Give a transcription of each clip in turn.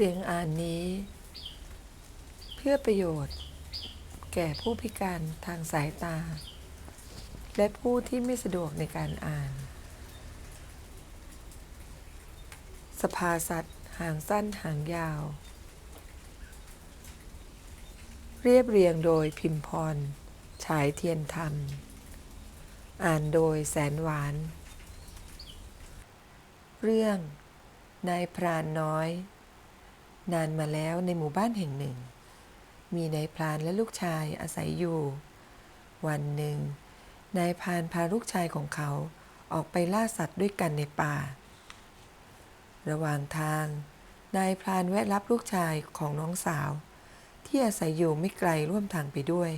เสียงอ่านนี้ เพื่อประโยชน์ แก่ผู้พิการทางสายตา และผู้ที่ไม่สะดวกในการอ่าน สภาสัตว์หางสั้นหางยาว เรียบเรียงโดยพิมพร ฉายเทียนธรรม อ่านโดยแสนหวาน เรื่องนายพรานน้อย นานมาแล้วในหมู่บ้านแห่งหนึ่ง มีนายพรานและลูกชายอาศัยอยู่ วันหนึ่ง นายพรานพาลูกชายของเขาออกไปล่าสัตว์ด้วยกันในป่า ระหว่างทาง นายพรานแวะรับลูกชายของน้องสาว ที่อาศัยอยู่ไม่ไกลร่วมทางไปด้วย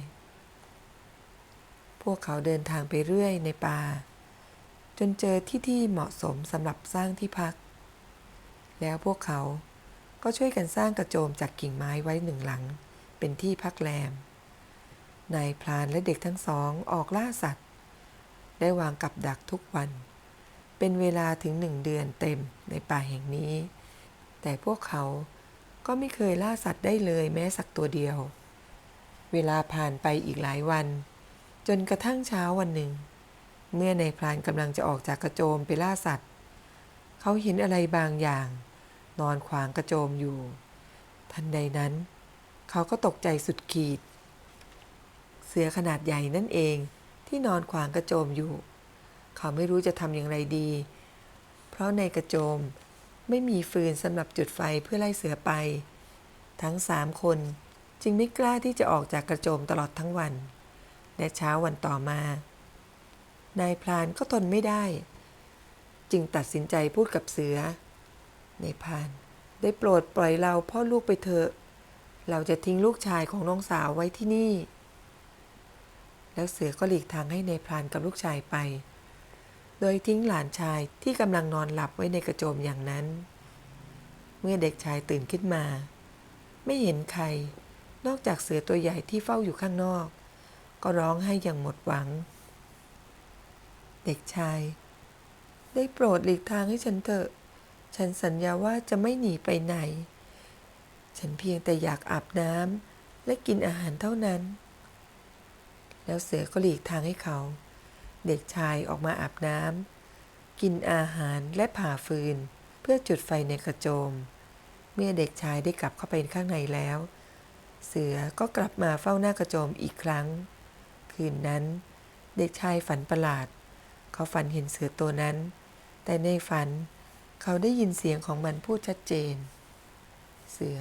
พวกเขาเดินทางไปเรื่อยในป่า จนเจอที่ที่เหมาะสมสำหรับสร้างที่พัก แล้วพวกเขา ก็ช่วยกันสร้างกระโจมจากกิ่งไม้ไว้หนึ่งหลัง เป็นที่พักแรม นายพรานและเด็กทั้งสองออกล่าสัตว์ ได้วางกับดักทุกวัน เป็นเวลาถึงหนึ่งเดือนเต็มในป่าแห่งนี้ แต่พวกเขาก็ไม่เคยล่าสัตว์ได้เลยแม้สักตัวเดียว เวลาผ่านไปอีกหลายวัน จนกระทั่งเช้าวันหนึ่ง เมื่อนายพรานกำลังจะออกจากกระโจมไปล่าสัตว์ เขาเห็นอะไรบางอย่าง นอนขวางกระโจมอยู่ ทันใดนั้น เขาก็ตกใจสุดขีด เสือขนาดใหญ่นั่นเองที่นอนขวางกระโจมอยู่ เขาไม่รู้จะทำอย่างไรดี เพราะในกระโจมไม่มีฟืนสำหรับจุดไฟเพื่อไล่เสือไป ทั้งสามคนจึงไม่กล้าที่จะออกจากกระโจมตลอดทั้งวัน และเช้าวันต่อมา นายพรานก็ทนไม่ได้ จึงตัดสินใจพูดกับเสือ นายพาน ได้โปรดปล่อยเราพ่อลูกไปเถอะ เราจะทิ้งลูกชายของน้องสาวไว้ที่นี่ แล้วเสือก็หลีกทางให้ในพรานกับลูกชายไป โดยทิ้งหลานชายที่กำลังนอนหลับไว้ในกระโจมอย่างนั้น เมื่อเด็กชายตื่นขึ้นมา ไม่เห็นใคร นอกจากเสือตัวใหญ่ที่เฝ้าอยู่ข้างนอก ก็ร้องให้อย่างหมดหวัง เด็กชาย ได้โปรดหลีกทางให้ฉันเถอะ ฉันสัญญาว่าจะไม่หนีไปไหน ฉันเพียงแต่อยากอาบน้ำและกินอาหารเท่านั้น แล้วเสือก็หลีกทางให้เขา เด็กชายออกมาอาบน้ำกินอาหารและผ่าฟืน เพื่อจุดไฟในกระโจม เมื่อเด็กชายได้กลับเข้าไปข้างในแล้ว เสือก็กลับมาเฝ้าหน้ากระโจมอีกครั้ง คืนนั้น เด็กชายฝันประหลาด เขาฝันเห็นเสือตัวนั้น แต่ในฝัน เขาได้ยินเสียงของมันพูดชัดเจน เสือ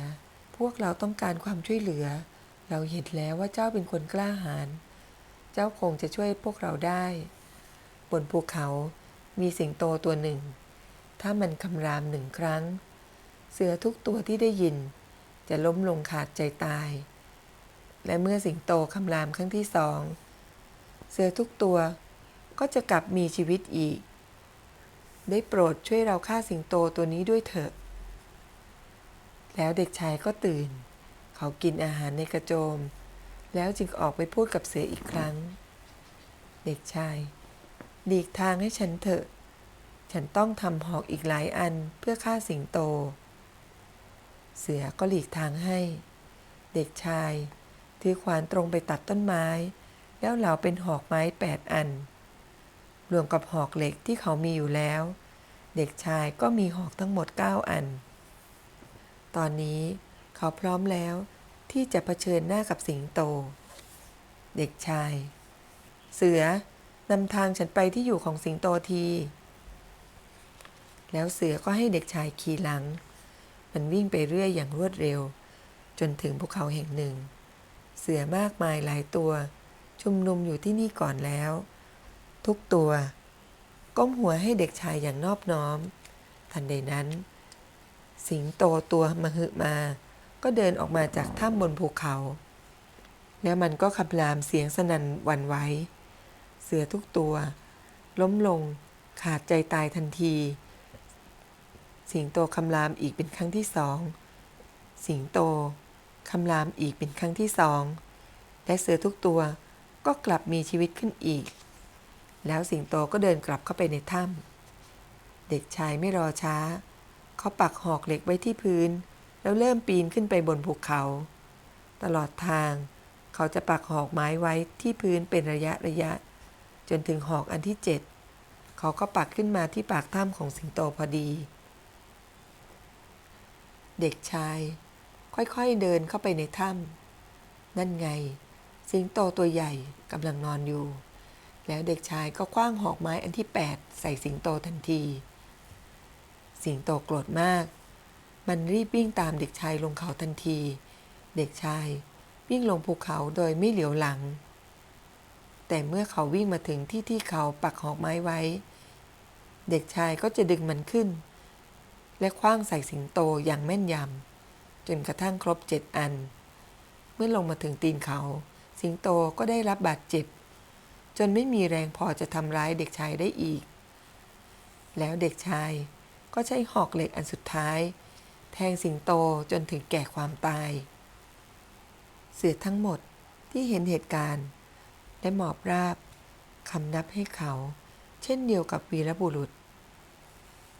พวกเราต้องการความช่วยเหลือ เราเห็นแล้วว่าเจ้าเป็นคนกล้าหาญ เจ้าคงจะช่วยพวกเราได้ บนภูเขามีสิงโตตัวหนึ่ง ถ้ามันคำรามหนึ่งครั้ง เสือทุกตัวที่ได้ยิน จะล้มลงขาดใจตาย และเมื่อสิงโตคำรามครั้งที่สอง เสือทุกตัวก็จะกลับมีชีวิตอีก ได้โปรดช่วยเราฆ่าสิงโตตัวนี้ด้วยเถอะ แล้วเด็กชายก็ตื่น เขากินอาหารในกระโจม แล้วจึงออกไปพูดกับเสืออีกครั้ง เด็กชายหลีกทางให้ฉันเถอะ ฉันต้องทำหอกอีกหลายอันเพื่อฆ่าสิงโต เสือก็หลีกทางให้ เด็กชาย ถือขวานตรงไปตัดต้นไม้ แล้วเหลาเป็นหอกไม้แปดอัน รวมกับหอกเหล็กที่เขามีอยู่แล้ว เด็กชายก็มีหอกทั้งหมด 9 อัน ตอนนี้เขาพร้อมแล้วที่จะเผชิญหน้ากับสิงโต เด็กชาย เสือนำทางฉันไปที่อยู่ของสิงโตที แล้วเสือก็ให้เด็กชายขี่หลัง มันวิ่งไปเรื่อยอย่างรวดเร็ว จนถึงภูเขาแห่งหนึ่ง เสือมากมายหลายตัว ชุมนุมอยู่ที่นี่ก่อนแล้ว ทุกตัว ก้มหัวให้เด็กชายอย่างนอบน้อม ทันใดนั้น สิงโตตัวมหึมา ก็เดินออกมาจากถ้ำบนภูเขา แล้วมันก็ขับรามเสียงสนั่นหวันไหวเสือทุกตัว ล้มลงขาดใจตายทันที สิงโตคำรามอีกเป็นครั้งที่สอง สิงโตคำรามอีกเป็นครั้งที่สอง และเสือทุกตัวก็กลับมีชีวิตขึ้นอีก แล้วสิงโตก็เดินกลับเข้าไปในถ้ำเด็กชายไม่รอช้า เขาปักหอกเหล็กไว้ที่พื้น แล้วเริ่มปีนขึ้นไปบนภูเขา ตลอดทาง เขาจะปักหอกไม้ไว้ที่พื้นเป็นระยะระยะ จนถึงหอกอันที่เจ็ดเขาก็ปักขึ้นมาที่ปากถ้ำของสิงโตพอดี เด็กชาย ค่อยๆเดินเข้าไปในถ้ำนั่นไง สิงโตตัวใหญ่กำลังนอนอยู่ แล้วเด็กชายก็คว้างหอกไม้อันที่ 8 ใส่สิงโตทันที สิงโตโกรธมาก มันรีบวิ่งตามเด็กชายลงเขาทันที เด็กชายวิ่งลงภูเขาโดยไม่เหลียวหลัง แต่เมื่อเขาวิ่งมาถึงที่ที่เขาปักหอกไม้ไว้ เด็กชายก็จะดึงมันขึ้น และคว้างใส่สิงโตอย่างแม่นยำจนกระทั่งครบเจ็ดอัน เมื่อลงมาถึงตีนเขา สิงโตก็ได้รับบาดเจ็บ จนไม่มีแรงพอจะทำร้ายเด็กชายได้อีก แล้วเด็กชายก็ใช้หอกเหล็กอันสุดท้าย แทงสิงโตจนถึงแก่ความตาย เสือทั้งหมดที่เห็นเหตุการณ์ ได้หมอบราบคำนับให้เขา เช่นเดียวกับวีรบุรุษ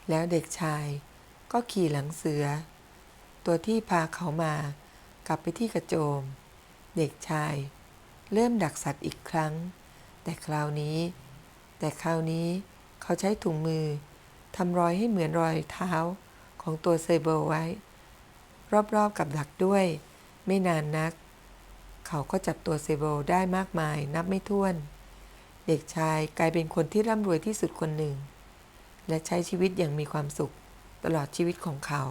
แล้วเด็กชายก็ขี่หลังเสือ ตัวที่พาเขามากลับไปที่กระโจม เด็กชาย เริ่มดักสัตว์อีกครั้ง แต่คราวนี้ แต่คราวนี้เขาใช้ถุงมือทำรอยให้เหมือนรอยเท้าของตัวเซเบอร์ไว้ รอบๆกับดักด้วย ไม่นานนัก เขาก็จับตัวเซเบลได้มากมายนับไม่ถ้วน เด็กชายกลายเป็นคนที่ร่ำรวยที่สุดคนหนึ่ง และใช้ชีวิตอย่างมีความสุขตลอดชีวิตของเขา